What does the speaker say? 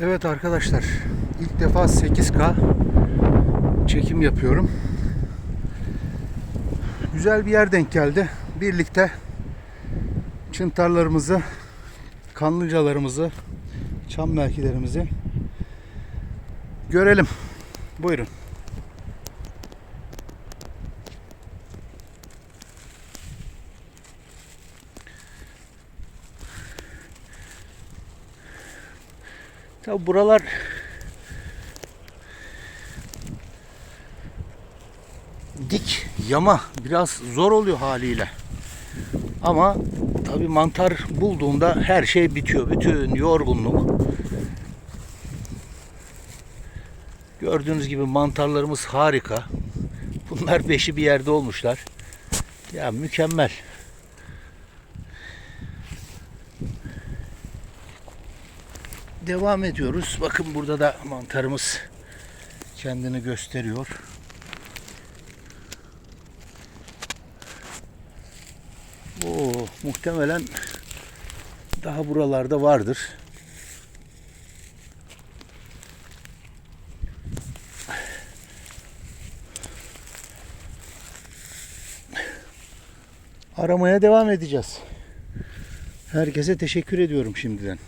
Evet arkadaşlar ilk defa 8K çekim yapıyorum. Güzel bir yer denk geldi. Birlikte çıntarlarımızı, kanlıcalarımızı, çam mevkilerimizi görelim. Buyurun. Tabi buralar dik, yama biraz zor oluyor haliyle. Ama tabi mantar bulduğunda her şey bitiyor. Bütün yorgunluk. Gördüğünüz gibi mantarlarımız harika. Bunlar beşi bir yerde olmuşlar. Ya mükemmel. Devam ediyoruz. Bakın burada da mantarımız kendini gösteriyor. Oo, muhtemelen daha buralarda vardır. Aramaya devam edeceğiz. Herkese teşekkür ediyorum şimdiden.